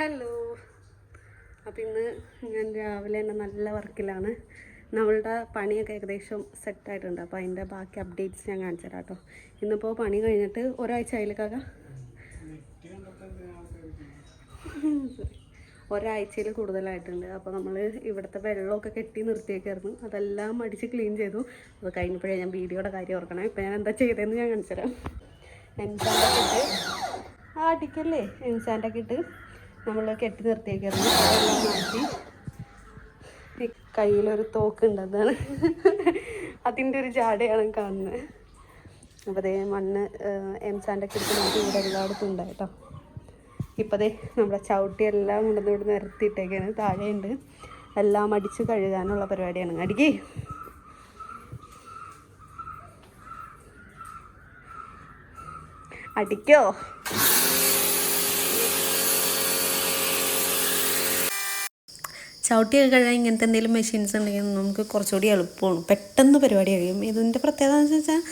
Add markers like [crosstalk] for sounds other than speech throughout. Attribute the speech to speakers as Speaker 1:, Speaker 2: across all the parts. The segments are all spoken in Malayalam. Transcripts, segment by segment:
Speaker 1: ഹലോ. അപ്പം ഇന്ന് ഞാൻ രാവിലെ തന്നെ നല്ല വർക്കിലാണ്. നമ്മളുടെ പണിയൊക്കെ ഏകദേശം സെറ്റായിട്ടുണ്ട് അപ്പോൾ അതിന്റെ ബാക്കി അപ്ഡേറ്റ്സ് ഞാൻ കാണിച്ചു തരാം കേട്ടോ ഇന്നിപ്പോൾ പണി കഴിഞ്ഞിട്ട് ഒരാഴ്ച ആയില്ലേക്കാക ഒരാഴ്ചയിൽ കൂടുതലായിട്ടുണ്ട്. അപ്പോൾ നമ്മൾ ഇവിടുത്തെ വെള്ളമൊക്കെ കെട്ടി നിർത്തിയേക്കായിരുന്നു. അതെല്ലാം അടിച്ച് ക്ലീൻ ചെയ്തു. അത് കഴിഞ്ഞപ്പോഴേ ഞാൻ വീഡിയോയുടെ കാര്യം ഓർക്കണം. ഇപ്പം ഞാൻ എന്താ ചെയ്തതെന്ന് ഞാൻ കാണിച്ചു തരാം. എൻസാൻഡൊക്കെ ഇട്ട് ആ അടിക്കല്ലേ? എൻസാൻഡൊക്കെ ഇട്ട് നമ്മൾ കെട്ടി നിർത്തിയേക്കായിരുന്നു അതെല്ലാം മാറ്റി. കയ്യിലൊരു തോക്കുണ്ട് അതാണ് അതിന്റെ ഒരു ജാടയാണ് കാണുന്നത് അപ്പോൾ അതേ മണ്ണ് എം സാൻഡൊക്കെ എടുത്ത് നമുക്ക് ഇവിടെ എല്ലായിടത്തും ഉണ്ടായി കേട്ടോ. ഇപ്പോൾ ദേ നമ്മുടെ ചവിട്ടി എല്ലാം കൊണ്ടുവന്ന് ഇവിടെ നിരത്തിയിട്ടേക്കാണ്. താഴെയുണ്ട്. എല്ലാം അടിച്ച് കഴുകാനുള്ള പരിപാടിയാണ്. അടിക്കേ. അടിക്കോ? ചവിട്ടിയൊക്കെ കഴിഞ്ഞാൽ ഇങ്ങനത്തെ എന്തെങ്കിലും മെഷീൻസ് ഉണ്ടെങ്കിൽ നമുക്ക് കുറച്ചുകൂടി എളുപ്പമാണ്. പെട്ടെന്ന് പരിപാടി കഴിയും ഇതിന്റെ പ്രത്യേകത എന്ന് വെച്ചാൽ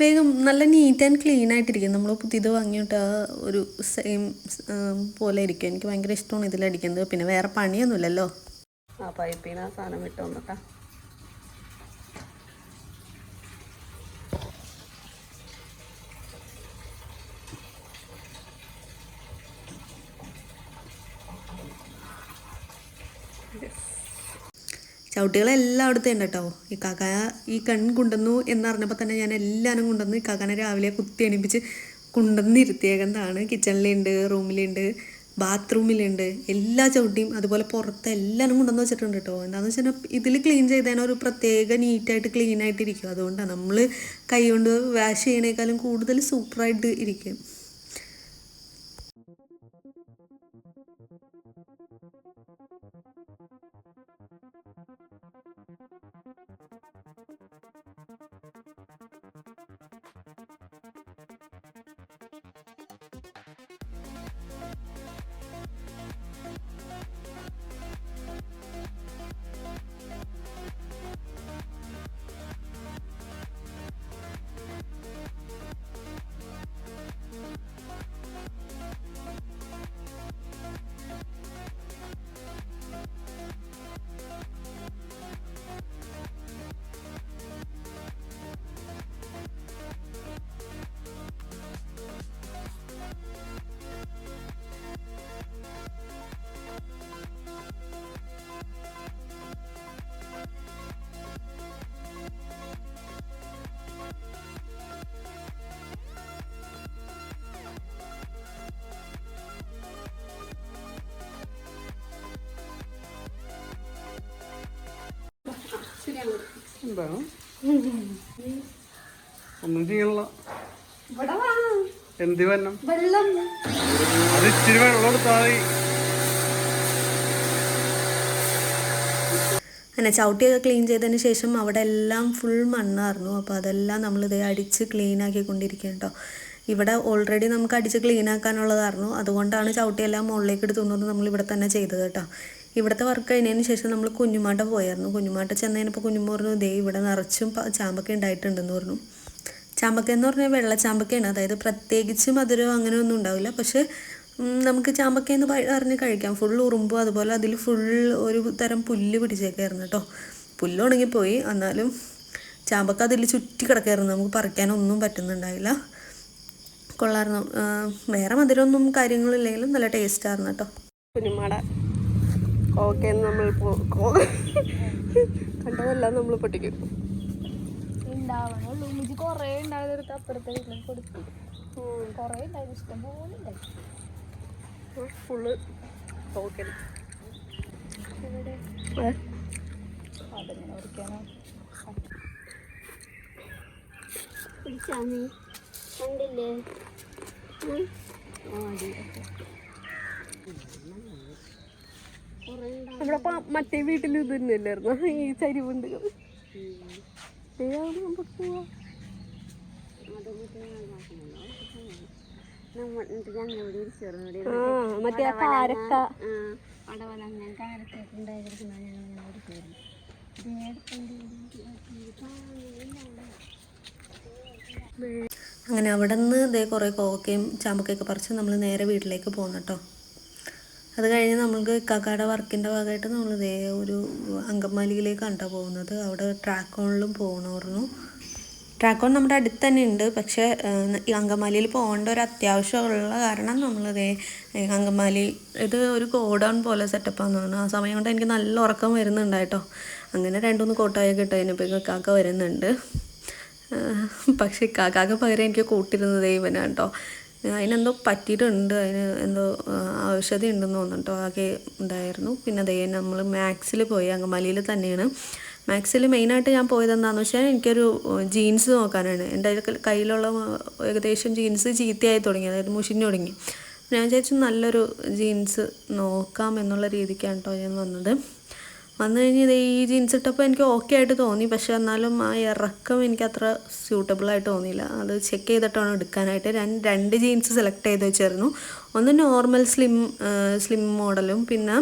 Speaker 1: വേഗം നല്ല നീറ്റ് ആൻഡ് ക്ലീൻ ആയിട്ടിരിക്കും. നമ്മൾ പുതിയത് വാങ്ങിയിട്ട് ആ ഒരു സെയിം പോലെ ഇരിക്കും. എനിക്ക് ഭയങ്കര ഇഷ്ടമാണ് ഇതിലടിക്കുന്നത്. പിന്നെ വേറെ പണിയൊന്നുമില്ലല്ലോ. ആ പൈപ്പിന് ആ സാധനം വിട്ടു വന്നിട്ടാ ചവിട്ടികളെല്ലാം അവിടുത്തെ ഉണ്ട് കേട്ടോ. ഈ കാക്ക ഈ കൺ കൊണ്ടുവന്നു എന്നറിഞ്ഞപ്പോൾ തന്നെ ഞാൻ എല്ലാവരും കൊണ്ടുവന്നു ഈ കാക്കാനെ രാവിലെ കുത്തി അണിപ്പിച്ച് കൊണ്ടുവന്ന് ഇരുത്തിയേക്കുന്നതാണ് കിച്ചണിലുണ്ട് റൂമിലുണ്ട് ബാത്റൂമിലുണ്ട്. എല്ലാ ചവിട്ടിയും അതുപോലെ പുറത്ത് എല്ലാവരും കൊണ്ടുവന്ന് വെച്ചിട്ടുണ്ട് കേട്ടോ. എന്താണെന്ന് വെച്ചാൽ ഇതിൽ ക്ലീൻ ചെയ്തതിന് ഒരു പ്രത്യേക നീറ്റായിട്ട് ഇരിക്കും അതുകൊണ്ടാണ് നമ്മൾ കൈ കൊണ്ട് വാഷ് ചെയ്യണേക്കാളും കൂടുതൽ സൂപ്പറായിട്ട് ഇരിക്കും.
Speaker 2: എന്താണ് ഒന്നും ചെയ്യണില്ല. എന്ത് വന്നം?
Speaker 1: വെള്ളം.
Speaker 2: അത് ഇച്ചിരി വെള്ളം എടുത്താൽ മതി.
Speaker 1: അങ്ങനെ ചവിട്ടിയൊക്കെ ക്ലീൻ ചെയ്തതിന് ശേഷം അവിടെ എല്ലാം ഫുൾ മണ്ണായിരുന്നു അപ്പോൾ അതെല്ലാം ഇതേ അടിച്ച് ക്ലീൻ ആക്കിക്കൊണ്ടിരിക്കുക കേട്ടോ ഇവിടെ ഓൾറെഡി നമുക്ക് അടിച്ച് ക്ലീൻ ആക്കാനുള്ളതായിരുന്നു അതുകൊണ്ടാണ് ചവിട്ടിയെല്ലാം മുകളിലേക്ക് എടുത്തുകൊണ്ടുവന്ന് നമ്മൾ ഇവിടെ തന്നെ ചെയ്തത് കേട്ടോ ഇവിടുത്തെ വർക്ക് കഴിഞ്ഞതിന് ശേഷം നമ്മൾ കുഞ്ഞുമാട്ട പോയായിരുന്നു. കുഞ്ഞുമാട്ട ചെന്നതിനപ്പോൾ കുഞ്ഞുമ്മ പറഞ്ഞു ദേ ഇവിടെ നിറച്ചും ചാമ്പക്ക ഉണ്ടായിട്ടുണ്ടെന്ന് പറഞ്ഞു. ചാമ്പക്ക എന്ന് പറഞ്ഞാൽ വെള്ളച്ചാമ്പക്കയാണ് അതായത് പ്രത്യേകിച്ച് മധുരം അങ്ങനെ ഒന്നും ഉണ്ടാവില്ല. പക്ഷേ നമുക്ക് ചാമ്പക്ക എന്ന് പറഞ്ഞ് കഴിക്കാം. ഫുൾ ഉറുമ്പും അതുപോലെ അതിൽ ഫുൾ ഒരു തരം പുല്ല് പിടിച്ചേക്കായിരുന്നു കേട്ടോ. പുല്ല് ഉണങ്ങിപ്പോയി എന്നാലും ചാമ്പക്ക അതിൽ ചുറ്റി കിടക്കായിരുന്നു. നമുക്ക് പറിക്കാനൊന്നും പറ്റുന്നുണ്ടായില്ല. കൊള്ളായിരുന്നു വേറെ മധുരമൊന്നും കാര്യങ്ങളില്ലെങ്കിലും നല്ല ടേസ്റ്റായിരുന്നു കേട്ടോ. കുഞ്ഞുമാട ഓക്കെ നമ്മൾ [laughs] കണ്ടതെല്ലാം നമ്മൾ പൊട്ടിക്കും.
Speaker 3: ഉണ്ടാവണുള്ളൂ. കുറേ ഉണ്ടായതെടുത്ത് അപ്പുറത്തെ കൊടുത്തു. കുറേ ഇഷ്ടം പോലെ ഉണ്ടായി.
Speaker 1: ഫുള്ള് ഓക്കെ
Speaker 3: അതെങ്ങനെ ഓടിക്കാനോ
Speaker 4: പിടിച്ചാമേ കണ്ടില്ലേ?
Speaker 1: നമ്മുടെ പ- മറ്റേ വീട്ടിൽ ഇത് തന്നെയല്ലായിരുന്നു. ഈ ചരിവുണ്ട്. നമുക്ക് പോവാം. മറ്റേ ആ കാരക്ക. അങ്ങനെ അവിടെ നിന്ന് ഇതേ കുറേ കോക്കയും ചാമ്പക്കയൊക്കെ പറിച്ച് നമ്മൾ നേരെ വീട്ടിലേക്ക് പോകുന്നു കേട്ടോ. അത് കഴിഞ്ഞ് നമുക്ക് ഇക്കാക്കയുടെ വർക്കിന്റെ ഭാഗമായിട്ട് നമ്മൾ ഇതേ ഒരു അങ്കമാലിയിലേക്ക് കണ്ടാണ് പോകുന്നത്. അവിടെ ട്രാക്കോണിലും പോകണമായിരുന്നു ട്രാക്കോൺ നമ്മുടെ അടുത്ത് തന്നെ ഉണ്ട്. പക്ഷേ അങ്കമാലിയിൽ പോകേണ്ട ഒരു അത്യാവശ്യമുള്ള കാരണം നമ്മളിതേ അങ്കമാലി ഇത് ഒരു ഗോഡൗൺ പോലെ സെറ്റപ്പാന്ന് പറഞ്ഞു ആ സമയം കൊണ്ട് എനിക്ക് നല്ല ഉറക്കം വരുന്നുണ്ടായിട്ടോ അങ്ങനെ രണ്ടുമൂന്ന് കോട്ടായ ഇട്ട് അതിനിപ്പോൾ കാക്ക വരുന്നുണ്ട്. പക്ഷേ കാക്കാക്ക് പകരം എനിക്ക് കൂട്ടിരുന്നതേ ഇവനാണ് കേട്ടോ. അതിനെന്തോ പറ്റിയിട്ടുണ്ട് അതിന് എന്തോ ഔഷധി ഉണ്ടെന്ന് തോന്നുന്നുട്ടോ ആകെ ഉണ്ടായിരുന്നു. പിന്നെ അതേ നമ്മൾ മാക്സിൽ പോയി അങ്കമാലിയിൽ തന്നെയാണ്. മാക്സിൽ മെയിനായിട്ട് ഞാൻ പോയത് എന്താണെന്ന് വെച്ചാൽ എനിക്കൊരു ജീൻസ് നോക്കാനാണ്. എന്റെ കയ്യിലുള്ള ഏകദേശം ജീൻസ് ചീത്തയായി തുടങ്ങി അതായത് മുഷിഞ്ഞു തുടങ്ങി. ഞാൻ വിചാരിച്ചു നല്ലൊരു ജീൻസ് നോക്കാം എന്നുള്ള രീതിക്കാണ് കേട്ടോ ഞാൻ വന്നത്. വന്നു കഴിഞ്ഞ് ഇത് ഈ ജീൻസ് ഇട്ടപ്പോൾ എനിക്ക് ഓക്കെ ആയിട്ട് തോന്നി. പക്ഷെ എന്നാലും ആ ഇറക്കം എനിക്ക് അത്ര സ്യൂട്ടബിൾ ആയിട്ട് തോന്നിയില്ല. അത് ചെക്ക് ചെയ്തിട്ടാണ് എടുക്കാനായിട്ട് ഞാൻ രണ്ട് ജീൻസ് സെലക്ട് ചെയ്ത് വെച്ചായിരുന്നു ഒന്ന് നോർമൽ സ്ലിം സ്ലിം മോഡലും പിന്നെ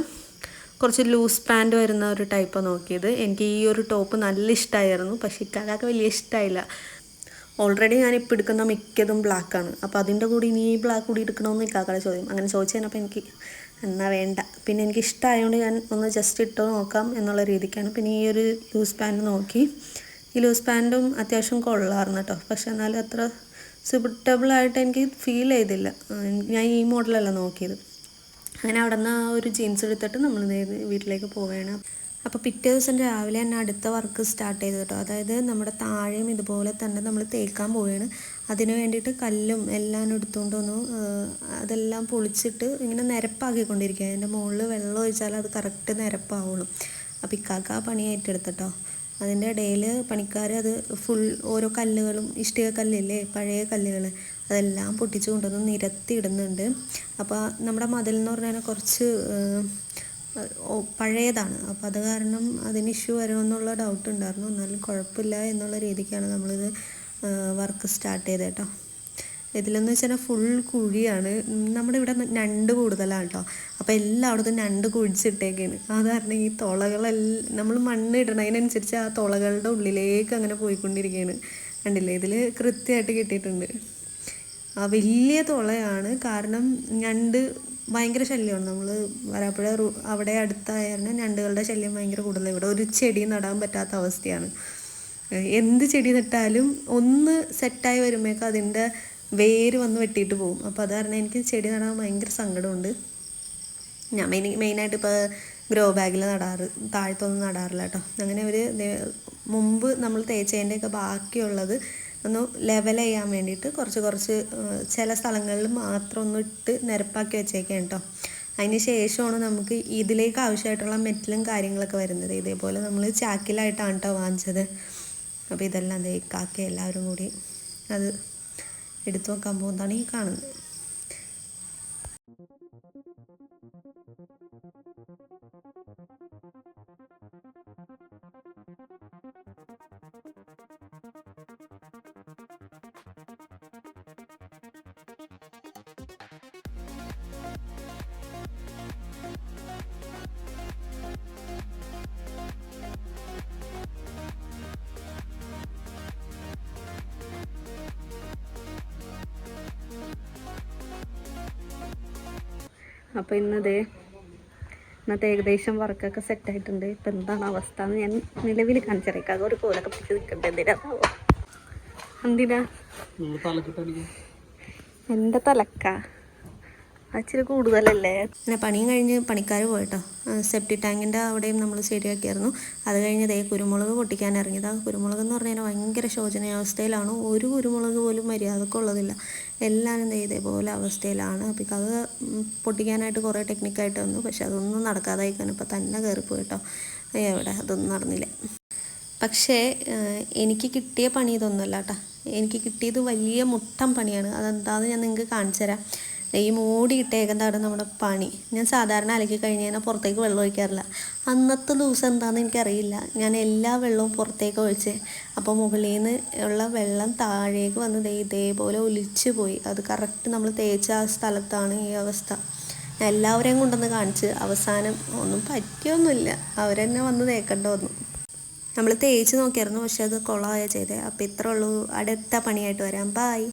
Speaker 1: കുറച്ച് ലൂസ് പാന്റ് വരുന്ന ഒരു ടൈപ്പ് നോക്കിയത്. എനിക്ക് ഈ ഒരു ടോപ്പ് നല്ല ഇഷ്ടമായിരുന്നു പക്ഷേ ഇക്കാലൊക്കെ വലിയ ഇഷ്ടമായില്ല ഓൾറെഡി ഞാൻ ഇപ്പോൾ എടുക്കുന്ന മിക്കതും ബ്ലാക്കാണ് അപ്പോൾ അതിന്റെ കൂടി ഇനി ഈ ബ്ലാക്ക് കൂടി എടുക്കണമെന്ന് ഇക്കാക്കടെ ചോദ്യം. അങ്ങനെ ചോദിച്ചു കഴിഞ്ഞപ്പോൾ എനിക്ക് എന്നാ വേണ്ട. പിന്നെ എനിക്ക് ഇഷ്ടമായതുകൊണ്ട് ഞാൻ ഒന്ന് ജസ്റ്റ് ഇട്ടോ നോക്കാം എന്നുള്ള രീതിക്കാണ്. പിന്നെ ഈ ഒരു ലൂസ് പാന്റ് നോക്കി. ഈ ലൂസ് പാന്റും അത്യാവശ്യം കൊള്ളാമായിരുന്നു കേട്ടോ പക്ഷെ എന്നാലും അത്ര സുബിറ്റബിളായിട്ട് എനിക്ക് ഫീൽ ചെയ്തില്ല. ഞാൻ ഈ മോഡലല്ല നോക്കിയത്. അങ്ങനെ അവിടെ നിന്ന് ആ ഒരു ജീൻസ് എടുത്തിട്ട് നമ്മൾ വീട്ടിലേക്ക് പോവുകയാണ് അപ്പോൾ പിറ്റേ ദിവസം രാവിലെ തന്നെ അടുത്ത വർക്ക് സ്റ്റാർട്ട് ചെയ്തു കേട്ടോ അതായത് നമ്മുടെ താഴെയും ഇതുപോലെ തന്നെ നമ്മൾ തേക്കാൻ പോവുകയാണ് അതിന് വേണ്ടിയിട്ട് കല്ലും എല്ലാം എടുത്തുകൊണ്ട് വന്നു. അതെല്ലാം പൊളിച്ചിട്ട് ഇങ്ങനെ നിരപ്പാക്കിക്കൊണ്ടിരിക്കുക അതിന്റെ മുകളിൽ വെള്ളം ഒഴിച്ചാൽ അത് കറക്റ്റ് നിരപ്പാവുള്ളൂ. അപ്പോൾ ഇക്കാക്ക ആ പണി ഏറ്റെടുത്തിട്ടോ. അതിന്റെ ഇടയിൽ പണിക്കാർ അത് ഫുൾ ഓരോ കല്ലുകളും ഇഷ്ടിക കല്ലില്ലേ പഴയ കല്ലുകൾ അതെല്ലാം പൊട്ടിച്ചു കൊണ്ടുവന്ന് നിരത്തി ഇടുന്നുണ്ട് അപ്പോൾ നമ്മുടെ മതിൽ എന്ന് പറഞ്ഞാൽ കുറച്ച് പഴയതാണ്. അപ്പോൾ അത് കാരണം അതിന് ഇഷ്യൂ വരുമെന്നുള്ള ഡൗട്ട് ഉണ്ടായിരുന്നു. എന്നാലും കുഴപ്പമില്ല എന്നുള്ള രീതിക്കാണ് നമ്മളിത് വർക്ക് സ്റ്റാർട്ട് ചെയ്തത് കേട്ടോ ഇതിലെന്ന് വെച്ചാൽ ഫുൾ കുഴിയാണ്. നമ്മുടെ ഇവിടെ ഞണ്ട് കൂടുതലാണ് കേട്ടോ അപ്പോൾ എല്ലായിടത്തും ഞണ്ട് കുഴിച്ചിട്ടേക്കാണ്. അത് കാരണം ഈ തുളകളെല്ലാം നമ്മൾ മണ്ണ് ഇടണതിനനുസരിച്ച് ആ തുളകളുടെ ഉള്ളിലേക്ക് അങ്ങനെ പോയിക്കൊണ്ടിരിക്കുകയാണ് കണ്ടില്ലേ? ഇതിൽ കൃത്യമായിട്ട് കിട്ടിയിട്ടുണ്ട്. ആ വലിയ തുളയാണ് കാരണം ഞണ്ട് ഭയങ്കര ശല്യമാണ് നമ്മൾ വരാപ്പുഴ അവിടെ അവിടെ അടുത്തായിരുന്നു ഞണ്ടുകളുടെ ശല്യം ഭയങ്കര കൂടുതലാണ് ഇവിടെ ഒരു ചെടി നടാൻ പറ്റാത്ത അവസ്ഥയാണ്. എന്ത് ചെടി നട്ടാലും ഒന്ന് സെറ്റായി വരുമ്പോഴേക്കും അതിന്റെ വേര് വന്ന് വെട്ടിയിട്ട് പോകും. അപ്പോൾ അത് കാരണം എനിക്ക് ചെടി നടാൻ ഭയങ്കര സങ്കടമുണ്ട്. ഞാൻ മെയിൻ മെയിനായിട്ട് ഇപ്പോൾ ഗ്രോ ബാഗിൽ നടാറ് താഴത്തൊന്നും നടാറില്ല കേട്ടോ അങ്ങനെ ഒരു മുമ്പ് നമ്മൾ തേച്ചതിന്റെയൊക്കെ ബാക്കിയുള്ളത് ഒന്ന് ലെവൽ ചെയ്യാൻ വേണ്ടിയിട്ട് കുറച്ച് കുറച്ച് ചില സ്ഥലങ്ങളിൽ മാത്രം ഒന്ന് ഇട്ട് നിരപ്പാക്കി വെച്ചേക്കാം കേട്ടോ അതിന് ശേഷമാണ് നമുക്ക് ഇതിലേക്ക് ആവശ്യമായിട്ടുള്ള മെറ്റലും കാര്യങ്ങളൊക്കെ വരുന്നത്. ഇതേപോലെ നമ്മൾ ചാക്കിലായിട്ടാണ് കേട്ടോ വാങ്ങിച്ചത്. അപ്പോൾ ഇതെല്ലാം ദേ കാക്ക എല്ലാവരും കൂടി അത് എടുത്തു വെക്കാൻ പോകുന്നതാണ് ഈ കാണുന്നത്. അപ്പോൾ ഇന്നതേ ഇന്നത്തെ ഏകദേശം വർക്കൊക്കെ സെറ്റ് ആയിട്ടുണ്ട്. ഇപ്പം എന്താണ് അവസ്ഥ എന്ന് ഞാൻ നിലവിൽ കാണിച്ചറിയിക്കാം അതൊരു കോലൊക്കെ പിടിച്ച് നിൽക്കട്ടെ എന്തിനാ എന്തിനാ? എന്റെ തലക്ക? അച്ചിരി കൂടുതലല്ലേ? പിന്നെ പണിയും കഴിഞ്ഞ് പണിക്കാർ പോയിട്ടോ. സെപ്റ്റി ടാങ്കിന്റെ അവിടെയും നമ്മൾ ശരിയാക്കിയായിരുന്നു. അത് കഴിഞ്ഞ് ദേ കുരുമുളക് പൊട്ടിക്കാൻ ഇറങ്ങിയത്. ആ കുരുമുളക് എന്ന് പറഞ്ഞാൽ ഭയങ്കര ശോചനീയാവസ്ഥയിലാണ്. ഒരു കുരുമുളക് പോലും മര്യാദക്കുള്ളതില്ല എല്ലാവരും ദേ ഇതേപോലെ അവസ്ഥയിലാണ്. അപ്പം അത് പൊട്ടിക്കാനായിട്ട് കുറേ ടെക്നിക്കായിട്ട് വന്നു. പക്ഷെ അതൊന്നും നടക്കാതായിക്കാൻ ഇപ്പം തന്നെ കയറിപ്പോയിട്ടോ എവിടെ? അതൊന്നും നടന്നില്ല. പക്ഷേ എനിക്ക് കിട്ടിയ പണി ഇതൊന്നുമല്ല കേട്ടോ. എനിക്ക് കിട്ടിയത് വലിയ മുട്ടം പണിയാണ്. അതെന്താണെന്ന് ഞാൻ നിങ്ങൾക്ക് കാണിച്ചു തരാം. ഈ മൂടി ഇട്ടേക്കുന്നതാണ് നമ്മുടെ പണി. ഞാൻ സാധാരണ അലക്കി കഴിഞ്ഞ് കഴിഞ്ഞാൽ പുറത്തേക്ക് വെള്ളം ഒഴിക്കാറില്ല. അന്നത്തെ ദിവസം എന്താണെന്ന് എനിക്കറിയില്ല. ഞാൻ എല്ലാ വെള്ളവും പുറത്തേക്ക് ഒഴിച്ച് അപ്പോൾ മുകളിൽ നിന്ന് ഉള്ള വെള്ളം താഴേക്ക് വന്ന് ഇതേപോലെ ഒലിച്ചു പോയി. അത് കറക്റ്റ് നമ്മൾ തേച്ച ആ സ്ഥലത്താണ് ഈ അവസ്ഥ. ഞാൻ എല്ലാവരെയും കൊണ്ടുവന്ന് കാണിച്ച് അവസാനം ഒന്നും പറ്റിയൊന്നുമില്ല. അവരെന്നെ വന്ന് തേക്കേണ്ട വന്നു. നമ്മൾ തേച്ച് നോക്കിയായിരുന്നു പക്ഷെ അത് കുളമായ ചെയ്തേ. അപ്പോൾ ഇത്രയുള്ളൂ അടുത്ത പണിയായിട്ട് വരാം. ബായ്